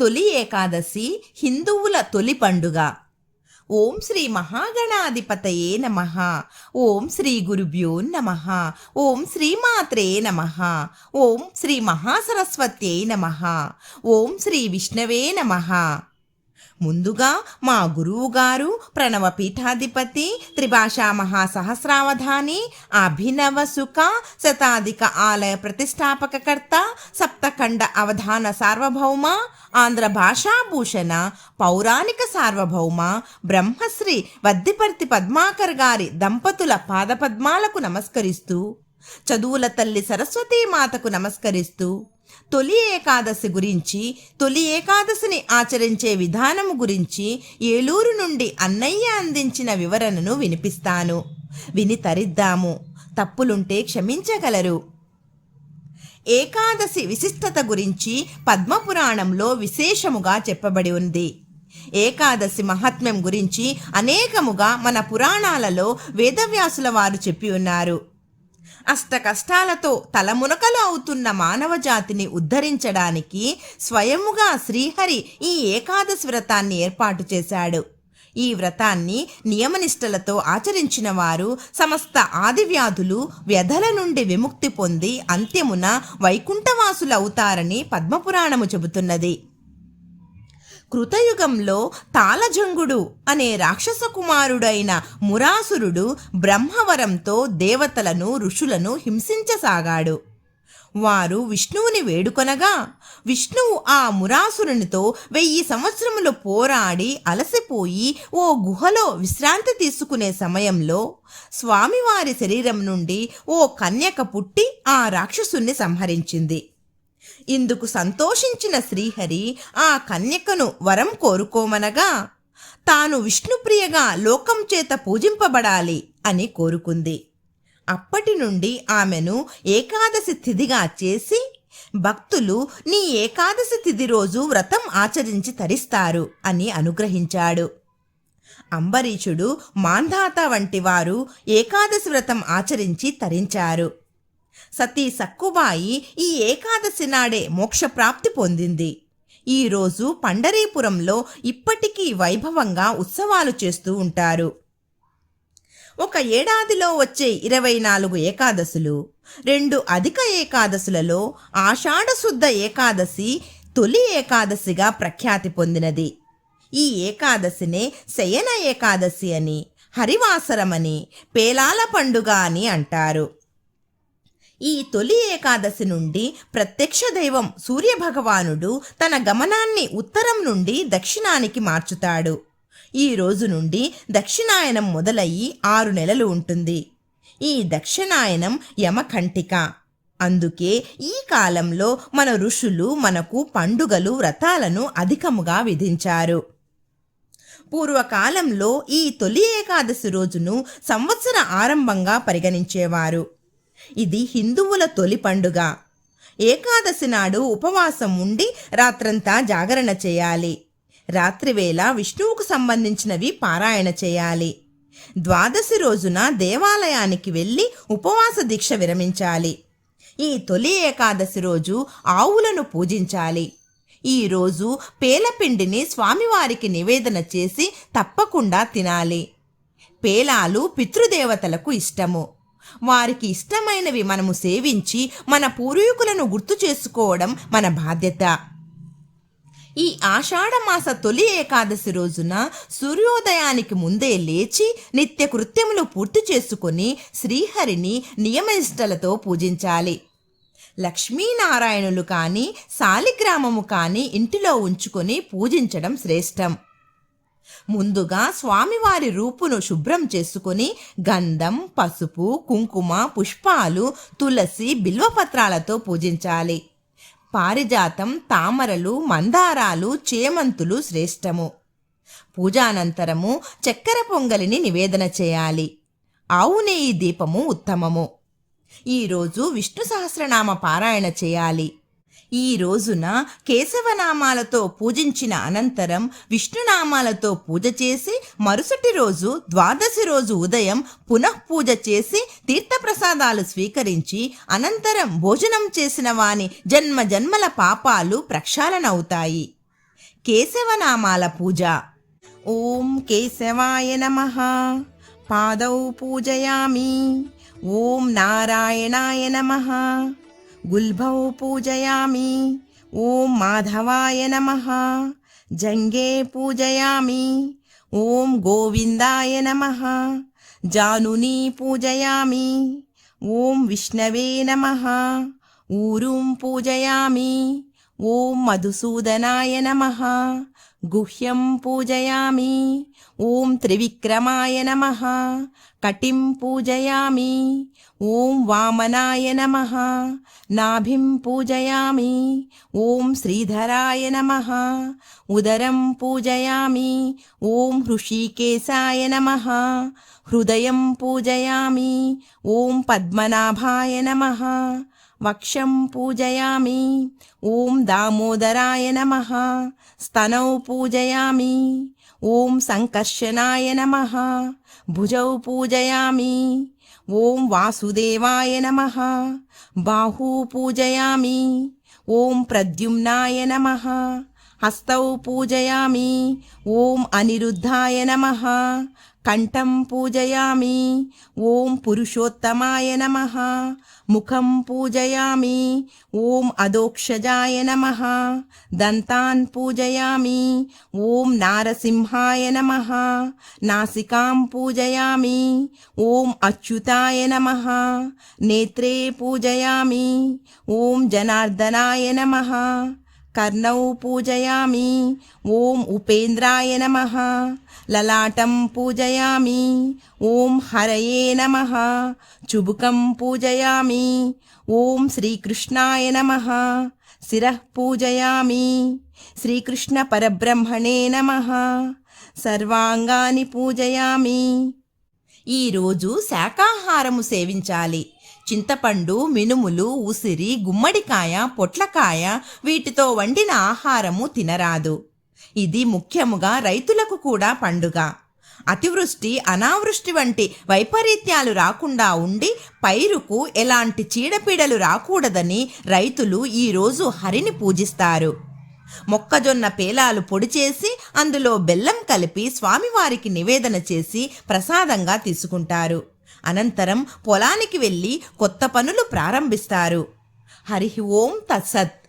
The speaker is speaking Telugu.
తొలి ఏకాదశి హిందువుల తొలి పండుగ. ఓం శ్రీ మహాగణాధిపతయే నమ. ఓం శ్రీ గురుభ్యో నమ. ఓం శ్రీమాత్రే నమ. ఓం శ్రీ మహాసరస్వత్యై నమ. ఓం శ్రీ విష్ణవే నమ. ముందుగా మా గురువు గారు ప్రణవ పీఠాధిపతి త్రిభాషా మహాసహస్రావధాని అభినవ సుఖ శతాధిక ఆలయ ప్రతిష్టాపకకర్త సప్తఖండ అవధాన సార్వభౌమ ఆంధ్ర భాషాభూషణ పౌరాణిక సార్వభౌమ బ్రహ్మశ్రీ వద్దిపర్తి పద్మాకర్ గారి దంపతుల పాదపద్మాలకు నమస్కరిస్తూ చదువుల తల్లి సరస్వతీ మాతకు నమస్కరిస్తూ తొలి ఏకాదశి గురించి తొలి ఏకాదశిని ఆచరించే విధానము గురించి ఏలూరు నుండి అన్నయ్య అందించిన వివరణను వినిపిస్తాను. విని తరిద్దాము. తప్పులుంటే క్షమించగలరు. ఏకాదశి విశిష్టత గురించి పద్మపురాణంలో విశేషముగా చెప్పబడి ఉంది. ఏకాదశి మహాత్మ్యం గురించి అనేకముగా మన పురాణాలలో వేదవ్యాసుల వారు చెప్పి ఉన్నారు. అష్ట కష్టాలతో తలమునకలు అవుతున్న మానవ జాతిని ఉద్ధరించడానికి స్వయముగా శ్రీహరి ఈ ఏకాదశి వ్రతాన్ని ఏర్పాటు చేశాడు. ఈ వ్రతాన్ని నియమనిష్టలతో ఆచరించిన వారు సమస్త ఆదివ్యాధులు వ్యధల నుండి విముక్తి పొంది అంత్యమున వైకుంఠవాసులవుతారని పద్మపురాణము చెబుతున్నది. కృతయుగంలో తాళజంగుడు అనే రాక్షస కుమారుడైన మురాసురుడు బ్రహ్మవరంతో దేవతలను ఋషులను హింసించసాగాడు. వారు విష్ణువుని వేడుకొనగా విష్ణువు ఆ మురాసురునితో వెయ్యి సంవత్సరములు పోరాడి అలసిపోయి ఓ గుహలో విశ్రాంతి తీసుకునే సమయంలో స్వామివారి శరీరం నుండి ఓ కన్యక పుట్టి ఆ రాక్షసుని సంహరించింది. ఇందుకు సంతోషించిన శ్రీహరి ఆ కన్యకను వరం కోరుకోమనగా తాను విష్ణుప్రియగా లోకం చేత పూజింపబడాలి అని కోరుకుంది. అప్పటి నుండి ఆమెను ఏకాదశి తిథిగా చేసి భక్తులు నీ ఏకాదశి తిథి రోజు వ్రతం ఆచరించి తరిస్తారు అని అనుగ్రహించాడు. అంబరీషుడు మాంధాత వంటి వారు ఏకాదశి వ్రతం ఆచరించి తరించారు. సతీ సక్కుబాయి ఈ ఏకాదశి నాడే మోక్షప్రాప్తి పొందింది. ఈ రోజు పండరీపురంలో ఇప్పటికీ వైభవంగా ఉత్సవాలు చేస్తూ ఉంటారు. ఒక ఏడాదిలో వచ్చే ఇరవై నాలుగు ఏకాదశులు రెండు అధిక ఏకాదశులలో ఆషాఢశుద్ధ ఏకాదశి తొలి ఏకాదశిగా ప్రఖ్యాతి పొందినది. ఈ ఏకాదశినే శయన ఏకాదశి అని హరివాసరమని పేలాల పండుగ అని అంటారు. ఈ తొలి ఏకాదశి నుండి ప్రత్యక్ష దైవం సూర్యభగవానుడు తన గమనాన్ని ఉత్తరం నుండి దక్షిణానికి మార్చుతాడు. ఈ రోజు నుండి దక్షిణాయనం మొదలయ్యి ఆరు నెలలు ఉంటుంది. ఈ దక్షిణాయనం యమకంఠిక అందుకే ఈ కాలంలో మన ఋషులు మనకు పండుగలు వ్రతాలను అధికముగా విధించారు. పూర్వకాలంలో ఈ తొలి ఏకాదశి రోజును సంవత్సర ఆరంభంగా పరిగణించేవారు. ఇది హిందువుల తొలి పండుగ. ఏకాదశి నాడు ఉపవాసం ఉండి రాత్రంతా జాగరణ చేయాలి. రాత్రివేళ విష్ణువుకు సంబంధించినవి పారాయణ చేయాలి. ద్వాదశి రోజున దేవాలయానికి వెళ్ళి ఉపవాస దీక్ష విరమించాలి. ఈ తొలి ఏకాదశి రోజు ఆవులను పూజించాలి. ఈ రోజు పేలపిండిని స్వామివారికి నివేదన చేసి తప్పకుండా తినాలి. పేలాలు పితృదేవతలకు ఇష్టము. వారికి ఇష్టమైనవి మనము సేవించి మన పూర్వీకులను గుర్తు చేసుకోవడం మన బాధ్యత. ఈ ఆషాఢమాస తొలి ఏకాదశి రోజున సూర్యోదయానికి ముందే లేచి నిత్య కృత్యములు పూర్తి చేసుకొని శ్రీహరిని నియమనిష్టలతో పూజించాలి. లక్ష్మీనారాయణులు కానీ సాలిగ్రామము కానీ ఇంటిలో ఉంచుకొని పూజించడం శ్రేష్టం. ముందుగా స్వామివారి రూపును శుభ్రం చేసుకుని గంధం పసుపు కుంకుమ పుష్పాలు తులసి బిల్వపత్రాలతో పూజించాలి. పారిజాతం తామరలు మందారాలు చేమంతులు శ్రేష్టము. పూజానంతరము చక్కెర పొంగలిని నివేదన చేయాలి. ఆవు నెయ్యి దీపము ఉత్తమము. ఈరోజు విష్ణు సహస్రనామ పారాయణ చేయాలి. ఈ రోజున కేశవనామాలతో పూజించిన అనంతరం విష్ణునామాలతో పూజ చేసి మరుసటి రోజు ద్వాదశి రోజు ఉదయం పునః పూజ చేసి తీర్థప్రసాదాలు స్వీకరించి అనంతరం భోజనం చేసిన వాని జన్మ జన్మల పాపాలు ప్రక్షాళనవుతాయి. కేశవనామాల పూజ. ఓం కేశవాయ నమ. పాదౌ పూజయామి. ఓం నారాయణాయ నమ. గుల్భౌ పూజయామి ఓం మాధవాయ నమ జంగే పూజయామి ఓం గోవిందాయ నమ జానుని పూజయామి ఓం విష్ణవే నమ ఊరుం పూజయామి ఓం మధుసూదనాయ నమ గుహ్యం పూజయామి ఓం త్రివిక్రమాయ నమ కటిం పూజయామి. ఓం వామనాయ నమ. నాభిం పూజయామి. ఓం శ్రీధరాయ నమ. ఉదరం పూజయామి. ఓం హృషికేశాయ నమ. హృదయం పూజయామి. ఓం పద్మనాభాయ నమ. వక్షం పూజయామి. ఓం దామోదరాయ నమ. స్తనౌ పూజయామి. ఓం సంకర్షణాయ నమ. భుజౌ పూజయామి. ఓం వాసుదేవాయ నమ. బాహూ పూజయామి. ఓం ప్రద్యుమ్నాయ నమ. హస్తౌ పూజయామి. ఓం అనిరుద్ధాయ నమ. కంఠం పూజయామి. ఓం పురుషోత్తమాయ నమ. ముఖం పూజయామి. ఓం అదోక్షజాయ నమ. దంతాన్ పూజయామి. ఓం నారసింహాయ నమ. నాసికాం పూజయామి. ఓం అచ్యుతాయ నమ. నేత్రే పూజయామి. ఓం జనార్దనాయ నమ. కర్ణౌ పూజయామి. ఓం ఉపేంద్రాయ నమ. లలాటం పూజయామి. ఓం హరయే నమ. చుబుకం పూజయామి. ఓం శ్రీకృష్ణాయ నమ. శిరః పూజయామి. శ్రీకృష్ణ పరబ్రహ్మణే నమ. సర్వాంగాని పూజయామి. ఈరోజు శాకాహారము సేవించాలి. చింతపండు మినుములు ఉసిరి గుమ్మడికాయ పొట్లకాయ వీటితో వండిన ఆహారము తినరాదు. ఇది ముఖ్యముగా రైతులకు కూడా పండుగ. అతివృష్టి అనావృష్టి వంటి వైపరీత్యాలు రాకుండా ఉండి పైరుకు ఎలాంటి చీడపీడలు రాకూడదని రైతులు ఈరోజు హరిని పూజిస్తారు. మొక్కజొన్న పేలాలు పొడి చేసి అందులో బెల్లం కలిపి స్వామివారికి నివేదన చేసి ప్రసాదంగా తీసుకుంటారు. అనంతరం పొలానికి వెళ్ళి కొత్త పనులు ప్రారంభిస్తారు. హరి ఓం తత్సత్.